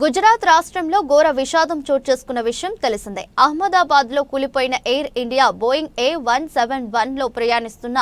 గుజరాత్ రాష్ట్రంలో ఘోర విషాదం చోటు చేసుకున్న విషయం తెలిసిందే. అహ్మదాబాద్లో కూలిపోయిన Air India Boeing A one seven వన్లో ప్రయాణిస్తున్న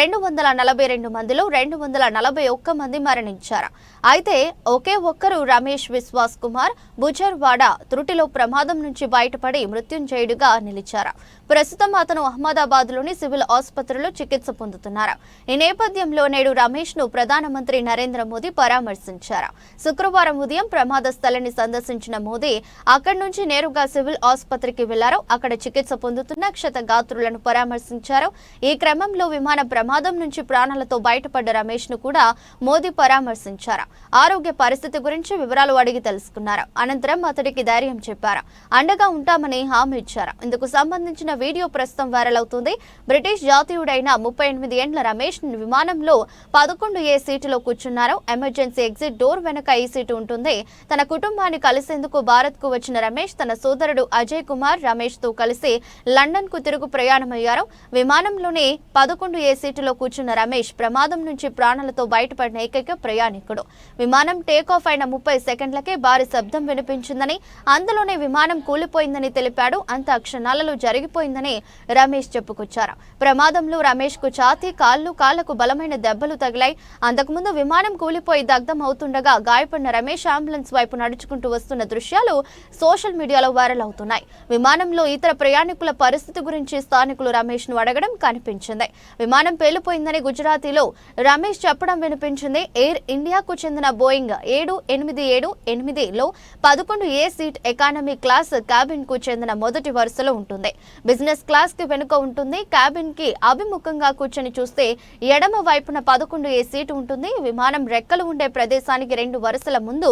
రెండు వందల నలభై రెండు మందిలో రెండు వందల నలభై ఒక్క మంది మరణించారు. అయితే ఒకే ఒక్కరు రమేష్ విశ్వాస్ కుమార్ బుజర్వాడ త్రుటిలో ప్రమాదం నుంచి బయటపడి మృత్యుంజయుడిగా నిలిచారు. ప్రస్తుతం అతను అహ్మదాబాద్లోని సివిల్ ఆసుపత్రిలో చికిత్స పొందుతున్నారు. ఈ నేపథ్యంలో నేడు రమేష్ను ప్రధానమంత్రి నరేంద్ర మోదీ పరామర్శించారు. శుక్రవారం ఉదయం ప్రమాద స్థలాన్ని సందర్శించిన మోదీ అక్కడి నుంచి నేరుగా సివిల్ ఆసుపత్రికి వెళ్ళారు. అక్కడ చికిత్స పొందుతున్న క్షతగాత్రులను పరామర్శించారు. ఈ క్రమంలో విమాన ప్రమాదం నుంచి ప్రాణాలతో బయటపడ్డ రమేష్ను కూడా మోదీ పరామర్శించారు. ఆరోగ్య పరిస్థితి గురించి వివరాలు అడిగి తెలుసుకున్నారు. అనంతరం అతడికి ధైర్యం చెప్పారు. అండగా ఉంటామని హామీ ఇచ్చారు. ఇందుకు సంబంధించిన వీడియో ప్రస్తుతం వైరల్ అవుతుంది. బ్రిటిష్ జాతీయుడైన ముప్పై ఎనిమిది ఏండ్ల రమేష్ విమానంలో పదకొండు ఏ సీటులో కూర్చున్నారు. ఎమర్జెన్సీ ఎగ్జిట్ డోర్ వెనక ఈ సీటు ఉంటుంది? తన కుటుంబ కుటుంబాన్ని కలిసేందుకు భారత్కు వచ్చిన రమేష్ తన సోదరుడు అజయ్ కుమార్ రమేష్తో కలిసి లండన్కు తిరుగు ప్రయాణమయ్యారు. విమానంలోనే పదకొండు ఏ సీటులో కూర్చున్న రమేష్ ప్రమాదం నుంచి ప్రాణాలతో బయటపడిన ఏకైక ప్రయాణికుడు. విమానం టేక్ ఆఫ్ అయిన ముప్పై సెకండ్లకే భారీ శబ్దం వినిపించిందని అందులోనే విమానం కూలిపోయిందని తెలిపాడు. అంత క్షణాలలో జరిగిపోయిందని రమేష్ చెప్పుకొచ్చారు. ప్రమాదంలో రమేష్కు ఛాతీ కాళ్ళు కాళ్ళకు బలమైన దెబ్బలు తగిలాయి. అంతకుముందు విమానం కూలిపోయి దగ్ధం అవుతుండగా గాయపడిన రమేష్ అంబులెన్స్ వైపు నడుచుకుంటూ వస్తున్న దృశ్యాలు సోషల్ మీడియాలో వైరల్ అవుతున్నాయి. విమానంలో ఇతర ప్రయాణికుల పరిస్థితి గురించి స్థానికులు రమేష్ను అడగడం కనిపించింది. విమానం పేలిపోయిందని గుజరాతీలో రమేష్ చెప్పడం వినిపించింది. ఎయిర్ ఇండియాకు చెందిన బోయింగ్ ఏడు ఎనిమిది ఏడు ఎనిమిదిలో పదకొండు ఏ సీట్ ఎకానమీ క్లాస్ క్యాబిన్కు చెందిన మొదటి వరుసలో ఉంటుంది. బిజినెస్ క్లాస్కి వెనుక ఉంటుంది. క్యాబిన్కి అభిముఖంగా కూర్చొని చూస్తే ఎడమ వైపున పదకొండు ఏ సీటు ఉంటుంది. విమానం రెక్కలు ఉండే ప్రదేశానికి రెండు వరుసల ముందు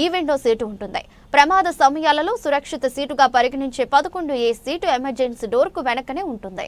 ఈ విండో సీటు ఉంటుంది. ప్రమాద సమయాలలో సురక్షిత సీటుగా పరిగణించే పదకొండు ఏ సీటు ఎమర్జెన్సీ డోర్కు వెనకనే ఉంటుంది.